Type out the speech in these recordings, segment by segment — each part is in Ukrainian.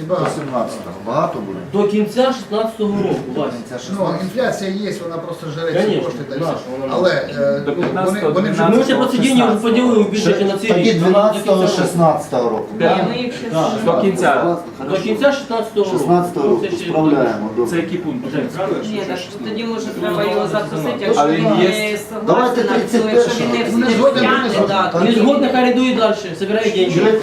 І До багато. 17-го. Багато буде? До кінця 16-го року, Вася. Ну, інфляція є, вона просто жере ці Конечно, кошти та й наша, вона Але е, До ну, вони, 15-го, вони вже Ми вже дні 16-го. поділили в бюджеті на цей Тоді рік. До кінця 12-го, року. 16-го року. Да. да? Ні, ми їх ще Да. До кінця. До кінця 16-го року. 16-го року Це ще справляємо. Це добре. який пункт? Ні, так тоді може треба його запросити, якщо Але він є- не Давайте согласен, то якщо він не, 31-го. не згоден, втягне, не да, згоден. Не то згодно, хай рядує далі, собирає деньги. Чуєте?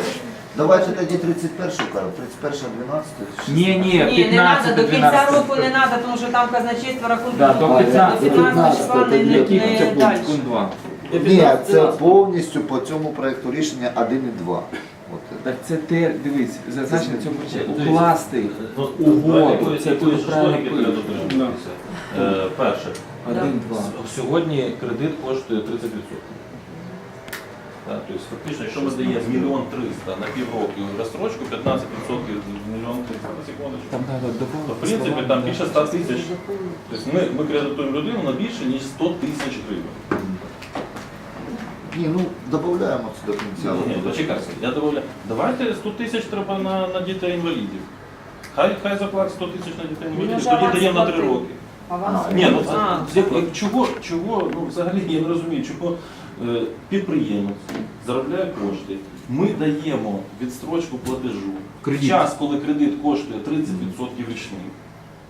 Давайте тоді 31-й кажу. 31 12 Ні, ні, Ні, не 15 до кінця 12. року не треба, тому що там казначейство рахунки Да, до до 15, 15 числа не, не, Який це не пункт? далі. Пункт 2. Ні, це повністю по цьому проекту рішення 1 і 2. От. Так це те, дивись, зазначено в цьому речі. Укласти угоду, це тут правильно. Е, Перше, Один, два. С- сьогодні кредит коштує 30%. Тобто фактично, якщо ми даємо мільйон триста на півроку розстрочку, 15% мільйон триста на секундочку. Там треба То, в принципі, там більше 100 тисяч. Тобто ми, ми кредитуємо людину на більше, ніж 100 тисяч гривень. Ні, ну додаємо це до кінця. Ні, року. почекайте, я добавляю. Давайте 100 тисяч треба на, на дітей інвалідів. Хай, хай заплатить 100 тисяч на дітей інвалідів, тоді даємо на 3 заплатив. роки. Ні, ну це, А, чого, чого, ну взагалі я не розумію, чого підприємець заробляє кошти. Ми даємо відстрочку платежу Кредит. час, коли кредит коштує 30% річних.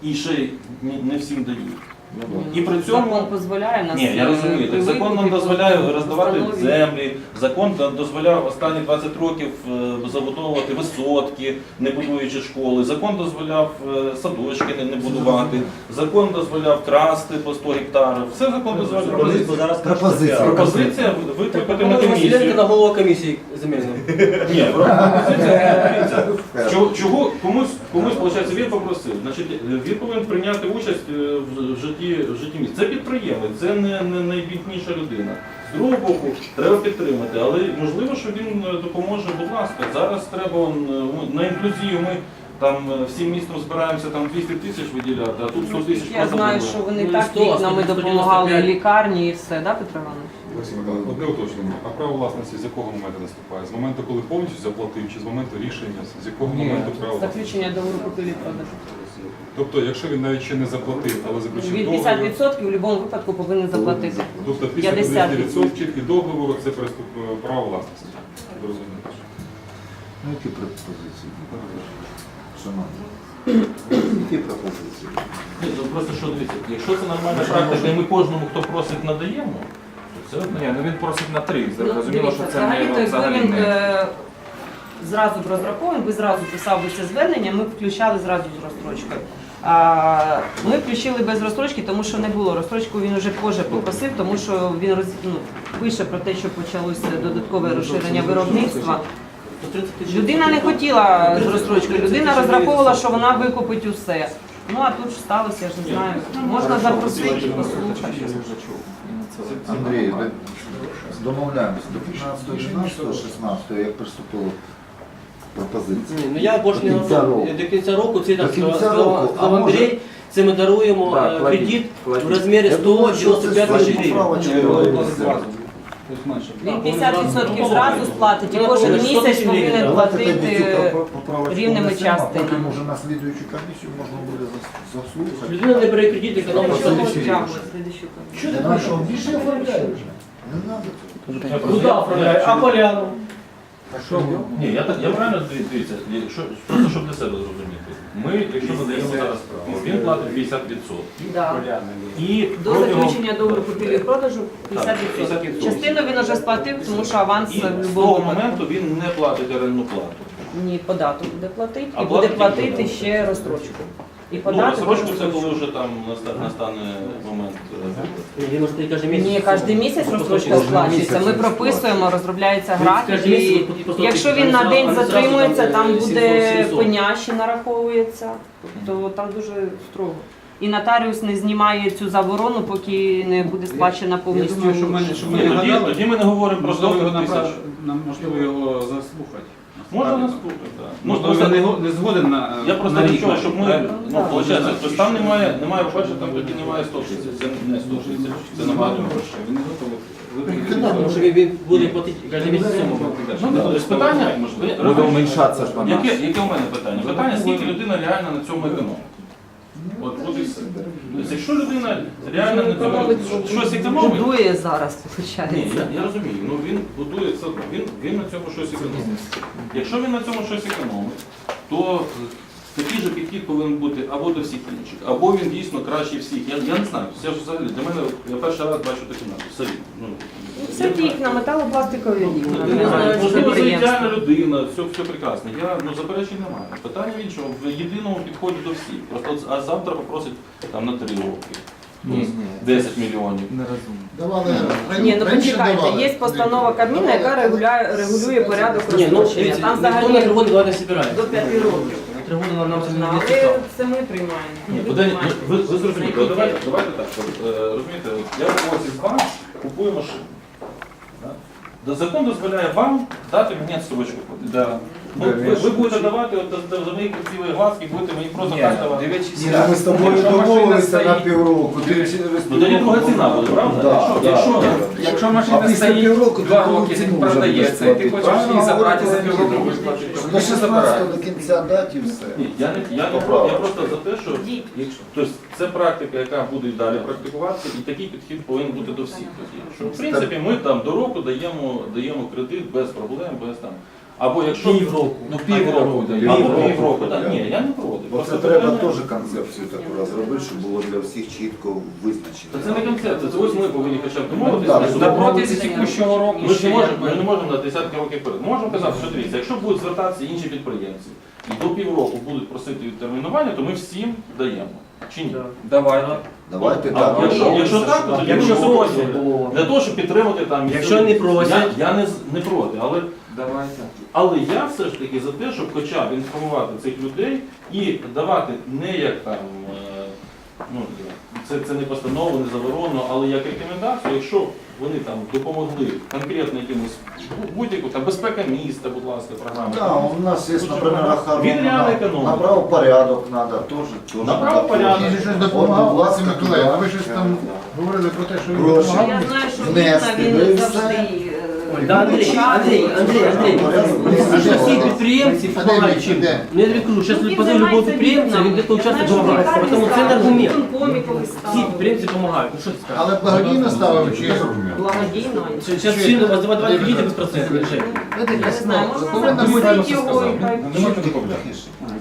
І ще не всім дають. І при цьому Закон дозволяє нас. ні, я розумію. Так е, закон нам дозволяє роздавати землі. Закон да- дозволяв останні 20 років е, забудовувати висотки, не будуючи школи. Закон дозволяв е, садочки не, не будувати. Закон дозволяв красти по 100 гектарів. Все закон дозволяв. Пропозиція. Пропозиція викликати на Василенко на голову комісії земельної. Ні, пропозиція. дивіться, Чого, чого комусь, комусь виходить, він попросив. Значить, він повинен прийняти участь е, в житті, в житті міста. Це підприємець, це не, не найбідніша людина. З другого боку, треба підтримати, але можливо, що він е, допоможе, будь ласка. Зараз треба он, е, ну, на інклюзію. Ми там е, всім містом збираємося там 200 тисяч виділяти, а тут 100 тисяч Я знаю, що вони Ну, так 100, вікнами допомагали лікарні і все, да, Петро Іванович? Одне уточнення. А право власності з якого моменту наступає? З моменту, коли повністю заплатив, чи з моменту рішення? З якого Ні. моменту право власності? Заключення договору купівлі продажу. Тобто, якщо він навіть ще не заплатив, але заключив Він договір, 50% в будь-якому випадку повинен заплатити. тобто після 50%. 50% і договору це е, право власності. Зрозуміло. Ну, які пропозиції? Шановні. Які пропозиції? Ні, ну просто що дивіться, якщо це нормальна практика, і ми кожному, хто просить, надаємо, то це одне. Ні, ну він просить на три. Ну, Зрозуміло, що це взагалі, не взагалі не. Зразу б розраховував, би зразу писав би це звернення, ми б включали зразу з розстрочкою. А, ми включили без розстрочки, тому що не було. Розстрочку він вже позже попросив, тому що він роз, ну, пише про те, що почалося додаткове розширення виробництва. До 30 тисяч. Людина не хотіла з розстрочкою, людина розраховувала, що вона викупить усе. Ну а тут сталося, я ж не знаю. Можна запросити, послухати. Андрій, домовляємося до 15, 16, 16, як приступило пропозиція. Ні, ну я більше не До кінця року. До кінця року це До так кінця сказав року, сказав а може- Андрій. Це ми даруємо Так, е, кладіть, кредит кладіть. в розмірі Я думаю, що це 195 тисяч гривень. поправочка. Він 50% зразу сплатить і Ну, кожен місяць повинен. Давайте тоді цю платити. поправочку рівними внесемо, а частинами. Потім уже на слідуючу комісію можна буде зас- заслухати. Людина не бере кредит, економить Чого 100 тисяч гривень. втягувати слідуючу комісію? Що ти надо, більше оформляє вже. Не треба. Куди оформляє? А поляну? Ні, я так я правильно дивіться, якщо просто щоб для себе зрозуміти. Ми, якщо надаємо зараз право, він платить 50%. Да. І До протягом заключення договору купівлі продажу 50%. 50%. Частину він вже сплатив, тому що аванс і в з того випадку. моменту він не платить орендну плату. Ні, податок буде платити А і буде платить платити ще розстрочку. І Ну, податок. розсрочку це коли вже там наста- настане момент. е. Ні, він може кожен місяць. Ні, кожен місяць розстрочка сплачується. Ми прописуємо, розробляється графік. Кожен місяць І 100 якщо він на день затримується, там, там е, буде 700. пеня ще нараховується. Тобто там дуже строго. І нотаріус не знімає цю заборону, поки не буде сплачена Я повністю. думаю, що мене, щоб ми Ні, не тоді, гадали, тоді ми не говоримо про 100 можливо його тисяч. направ... нам можливо його заслухати. Можна наступити, так. Ну, просто- не, го- не згоден на Я просто на рік щоб ми, правильно? ну, виходить, тобто там немає, немає, по-перше, там тоді немає 160, це не 160, це набагато грошей. Він не готовий. Тому що він- він буде платити кожен місяць суму. Ну, да, питання, Буде уменьшатися ж вона. Яке, яке у мене питання? Питання, скільки людина реально на цьому економить? От, от і все. Тобто, якщо людина реально на цьому щось економить, Будує зараз, ні, виходить. я, я розумію, ну він будує це, він, він на цьому щось економить. Якщо він на цьому щось економить, то такий же підхід повинен бути або до всіх інших, або він дійсно кращий всіх. Я, я не знаю, це ж взагалі для мене я перший раз бачу таку назву. Саві. Ну, Це вікна, металопластикові вікна. Ну, не знаю, Це можливо, це ідеальна людина, все, все прекрасно. Я ну заперечень немає. Питання в іншому, в єдиному підході до всіх. Просто а завтра попросять там на 3 роки. Ні, ні. 10 мільйонів. Нерозумно. Давали Ні, ну раніше почекайте, давали. є постанова Кабміна, яка регуляє, регулює порядок Ні, ну дивіться, Там ніхто на взагалі трибуні давати не збирає. до 5 років. Трибуни нам нам це не Але це ми приймаємо. Ні, Ви ну, приймаєте. ви, ви зрозумієте, от давайте, давайте так. От, е, розумієте, от я в з вам купую машину. Да? Да, Закон дозволяє вам дати мені собачку. Да. Ну, ви, ви будете давати от, за, за мої красиві глазки, будете мені просто так давати. дивлячись, Ні, ми з тобою Якщо машина домовилися на стоїть- півроку. Ти через Ну, тоді друга ціна буде, правда? Да, якщо, да, якщо. Якщо А машина після стоїть півроку два ти роки, ціну вже продається, і ти будеш хочеш її забрати за Правильно, півроку, говорите. виплатити, то До не забирай. 16 до кінця дати і все. Ні, я не я не про я просто за те, що якщо тобто це практика, яка буде і далі практикуватися, і такий підхід повинен бути до всіх тоді. Що в принципі ми там до року даємо даємо кредит без проблем, без там. Або якщо Півроку. ну півроку, Півроку, або півроку, так. так. Ні, я не проти. Бо Просто це треба питання- теж концепцію таку розробити, щоб було для всіх чітко визначено. Та це не концепція, це ось ми повинні хоча б Ну, домовитися. так, На ми- протязі текущого року Ми ж ще не можемо, ми не можемо на десятки років перед. Можемо казати, що дивіться, якщо будуть звертатися інші підприємці і до півроку будуть просити відтермінування, то ми всім даємо. Чи ні? Давай. Давайте А так. якщо, якщо так, то тоді Якщо ми просять. Для того, щоб підтримати там Якщо не просять. я, я не, з- не проти, але, Давайте. Але я все ж таки за те, щоб хоча б інформувати цих людей і давати не як там. е, Ну, це, це не постанова, не заборонено, але як рекомендацію, якщо вони там допомогли конкретно якимось будь-яку там безпека міста, будь ласка, програма. Да, у нас є, наприклад, охорона. Набрав порядок треба, теж. теж Набрав надо порядок. Якщо щось допомагав, Миколаївна, туди. ви щось там говорили про те, що він Гроші. допомагав. Я знаю, що вікна він все. завжди. Да, Андрій, Андрій, Андрій, Андрій. Всі всі підприємці А де допомагають він? чим. Ну я тобі кажу, зараз позив любого підприємця, він десь учасник що допомагає. Тому це не аргумент. Всі підприємці допомагають. Ну що ти скажеш? Але благодійно ставив чи Благодійно. Зараз всі вас давати давати кредити без процентів. Жень. Я якась, знаю, можна повинна бути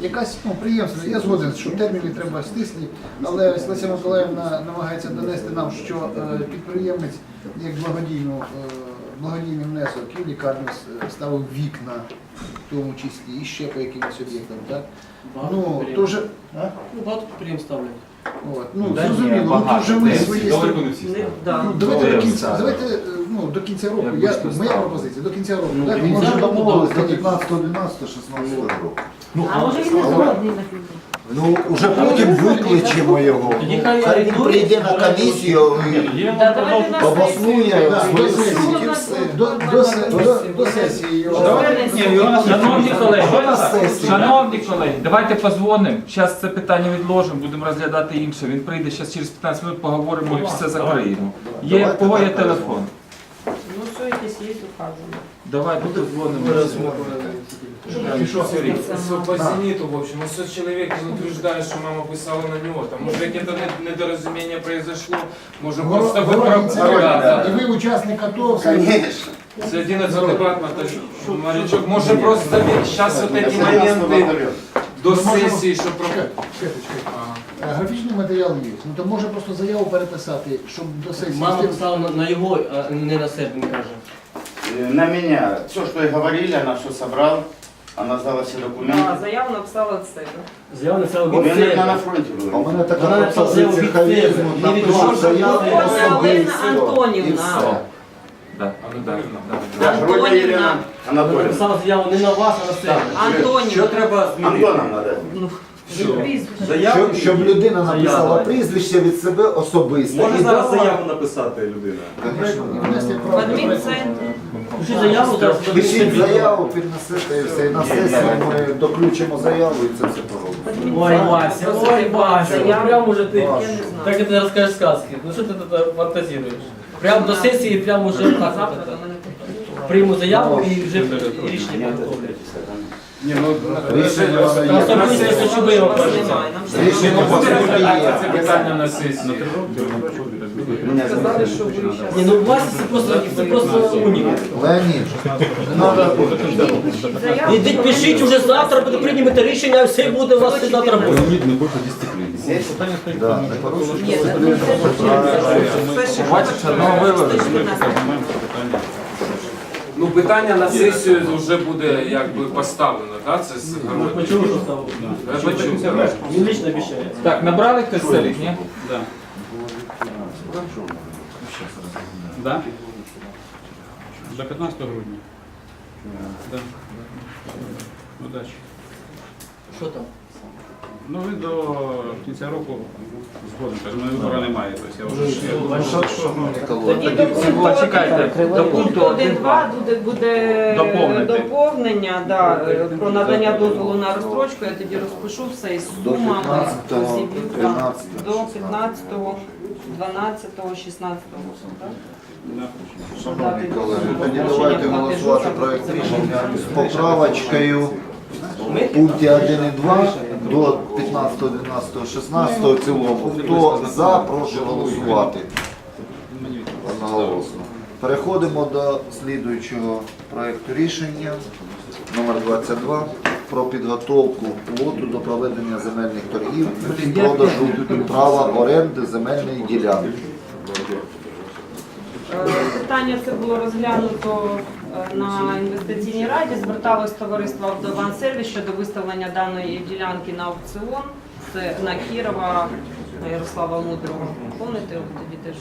якась ну, приємство. Я згоден, що терміни треба стислі, але Леся Миколаївна намагається донести нам, що е, підприємець як благодійну, е, благодійний внесок і в лікарню ставив вікна, в тому числі, і ще по якимось об'єктам. Так? Багато Ну, підприємств. а? Ну, багато підприємств ставлять. От, ну, Да ні, зрозуміло, ну, багато. вже ми свої Далеко не всі Не- ставлять. да. Ну, давайте до кінця, давайте е, ну, до кінця року. Я Я, моя пропозиція, до кінця року. Ну, так? до Ми кінця вже року домовились, До 15, 11, 16 року. Ну, А може він не згодний на півроку? Ну, вже потім викличемо його. Хай він прийде на комісію і обоснує Да, свою до сесії. Ну, все. До, його. Шановні колеги, шановні колеги, давайте позвонимо. Зараз це питання відложимо, будемо розглядати інше. Він прийде зараз через 15 минут, поговоримо і все закриємо. Є Давайте кого є телефон? Ну, що якесь є, указано. Давайте позвонимо. И что, смотри, с- по зениту, в общем, если человек утверждает, что мама писала на него, там, может, где-то не- недоразумение произошло, может, просто вы Ворог прав- ініціював, да, І ви учасник АТО, все. Конечно. С 11 дебатмента, морячок, может, просто сейчас вот эти моменты до сессии, что про... Чекай, чекай, чекай. Е, Графічний матеріал є. Ну то може просто заяву переписати, щоб до сесії. Мама писала на, на його, а не на себе, він каже. Э, На меня. Все, что и говорили, она все собрал. Она сдала все Да, документы. заяву написала від себе. Заява написала У від меня она на себе. фронте А в была. мене така Вона написала заяву пропозиція від хай себе, візьмуть не на від прошу вас. заяву Ольга особисто. Антонівна. І все. Да, да, да. Ольга Антонівна. Елена Вона Анатольевна. написала заяву не на вас, а на себе. Антонівна. треба Антоном надо. Щоб, щоб людина написала Заява. прізвище від себе особисто. І дала- написати людина? Конечно. І внести В право. адмінцентр. Пиши заяву, зараз Пишіть заяву, піднесете і все. І на сесії ми доключимо заяву і це все поробимо. Ой, Вася, ой, Вася, ну Заяву. прям уже ты. Я не знаю. Как это расскажешь сказки? Ну что ты тут фантазируешь? Прямо до сесії, прямо вже так. Завтра от, до так. мене Прийму заяву і вже рішення підготовлю. Ні, ну, Рішення воно є. Особисто, є. Це питання на сесії. сказали, що ви Ні, ну у вас це просто, це просто унікум. Леонід, Ідіть пишіть уже завтра, буде приймете рішення, все буде у вас все завтра буде. да, не порушуй. Ні, це не те, що перше, Бачиш, одного вивели. Ну питання на сесію вже буде якби поставлено, так? Це з Почув, що стало. Я почув. Він лично обіцяє. Так, набрали хтось целик, ні? Да. Да? До 15 грудня. Да. Удачі. Що там? Ну ви до кінця року згодом, каже, мене вибору немає, тобто я вже Тоді до пункту Почекайте, до пункту 1.2 буде, буде Доповнити. доповнення да, е, про надання дозволу на розстрочку. Я тоді розпишу все із До сумами 15-го, вказівками. 13-го. до 15, 12, 16. так? Шановні колеги, тоді давайте голосувати проект рішення з поправочкою в пункті 1 і 2 до 15, 12, 16 в цілому. Хто за, прошу голосувати. Одноголосно. Переходимо до слідуючого проекту рішення номер 22 про підготовку лоту до проведення земельних торгів і продажу права оренди земельної ділянки. Питання це було розглянуто е, на інвестиційній раді. Зверталось товариство «Автобан-сервіс» щодо виставлення даної ділянки на аукціон. Це на Кірова на Ярослава Мудрого. Ви тоді теж?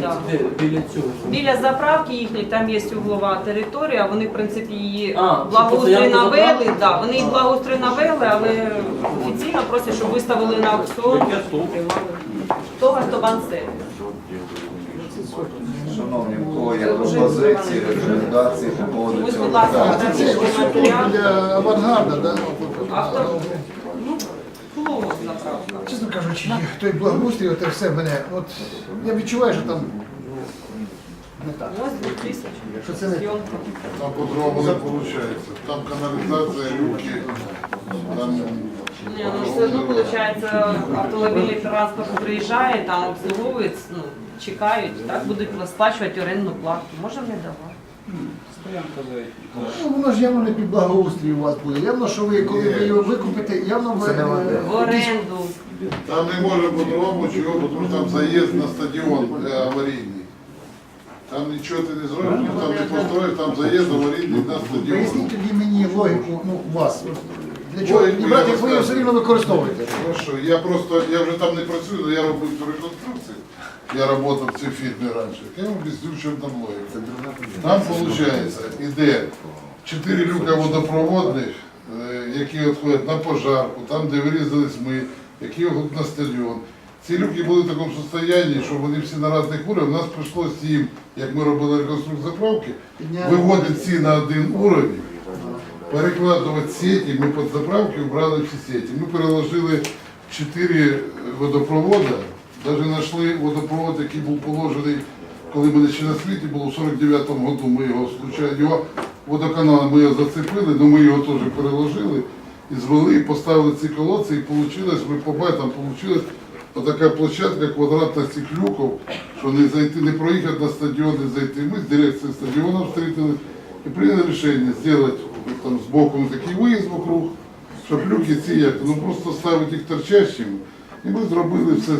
Да. Біля цього. Біля заправки їхньої там є углова територія, вони в принципі її А, благоустрій це навели. забрали? Да, вони її благоустрій навели, але офіційно просять, щоб виставили на аукціон. Приймали. То автобан-сервіс. Шановні, у кого є пропозиції, рекомендації по поводу цього питання? Це ось авангарда, да? Авто... Ну, було заправка. Чесно кажучи, той благоустрій, оте все мене. От я відчуваю, що там не так. Ось 2000. Що це не Зйомка. Там по-другому не виходить. Там каналізація, люки, там Ні, ну все одно виходить, автомобільний транспорт приїжджає, там обслуговують, ну, чекають, так, будуть сплачувати орендну плату. Можемо не давати. Ну, воно ж явно не під благоустрій у вас буде. Явно, що ви, коли ви його викупите, явно ви... Це не воде. е, В оренду. там не може по-другому, чого, тому що там заїзд на стадіон е, аварійний. Там нічого ти не зробиш, ніхто там не построїш, там заїзд аварійний на стадіон. Поясніть тоді мені логіку, ну, вас. Для чого? Логіку я брати, як ви його розкажу. все рівно використовуєте. Ну що, я просто, я вже там не працюю, але я робив реконструкцію. Я працював в цій фірмі раніше. Я вам об'ясню, в чому там логіка. Там, виходить, іде чотири люка водопроводних, е, які відходять на пожарку, там, де вирізались ми, які виходять на стадіон. Ці люки були в такому стані, що вони всі на різних уровнях. У нас прийшлося їм, як ми робили реконструкцію заправки, виводити ці на один уровень, перекладувати сети, ми під заправки вбрали всі сети. Ми переложили чотири водопроводи, навіть знайшли водопровод, який був положений, коли мене ще на світі було в 49-му году, ми його його водоканал, ми його зацепили, але ми його теж переложили і звели, і поставили ці колодці, і вийшло, ви побачите, там вийшла така площадка квадратна цих люків, що не зайти, не проїхати на стадіон, не зайти. Ми з дирекцією стадіону встретили і прийняли рішення зробити там збоку ну, такий виїзд вокруг, щоб люки ці як, ну просто ставити їх торчащими. І ми зробили все,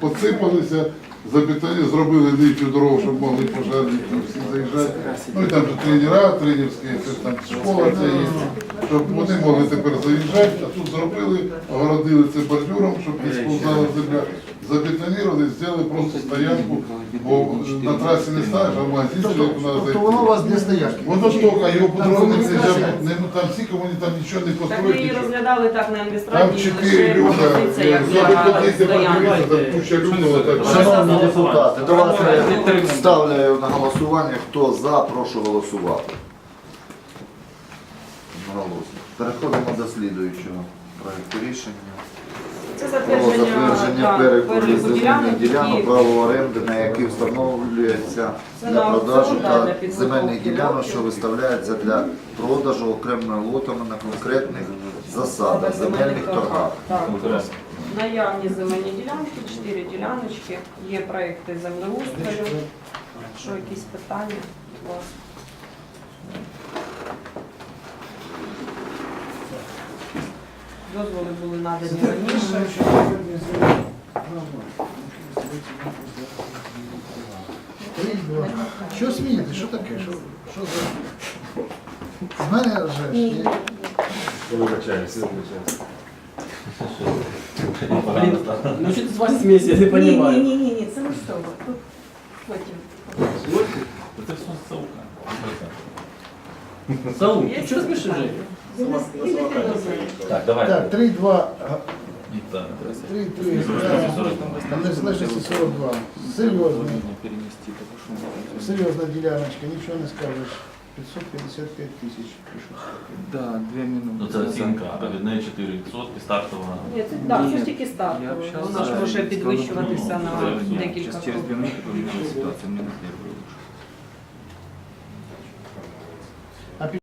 посипалися, запитання, зробили нижню дорогу, щоб могли пожежники всі заїжджати. Ну і там же тренера, тренерські, школа це є, щоб вони могли тепер заїжджати, а тут зробили, огородили це бордюром, щоб не сповзала земля. Забетонірували, зробили просто стоянку, бо на трасі не ставиш, а в магазин як треба Тобто зайти. воно у вас для стоянки. Воно ж тільки, а його по-другому не не- ну, там всі вони там нічого не Так ми построїть. її нічого. розглядали так на Там інвестраді, чотири лише люка, пропозиція як стоянки. там куча так. Шановні депутати, давайте ставлю на голосування. Хто за, прошу голосувати. Одноголосно. Переходимо до слідуючого проекту рішення. Це Про затвердження переліку ділянок, ділянок, право оренди, на які встановлюється для продажу та земельних ділянок, що виставляються для продажу окремими лотами на конкретних засадах, земельних торгах. Наявні земельні ділянки, чотири діляночки, є проекти землеустрою. Що якісь питання? Будь ласка Дозволи були надані раніше. Три, два. Що смієте? Що таке? Що, що за... В мене вже ж є. Блин, ну что ты с вами смеешься, я не понимаю. ні, ні, ні, це не що. Тут потім. Це все ссылка. Саул, ты что смешишь, Жень? Так, давай. Так, три, два, га- Так. три, три, там незалежності 42. Серйозно. Серйозна діляночка, нічого не скажеш. 555 тисяч. Да, две минуты. Ну це оцінка, а від неї 4% стартова. Ні, це, да, це ж тільки Я Вона ж може підвищуватися Ну, на це декілька Сейчас через кроків. две минуты поменялась ситуация, мне.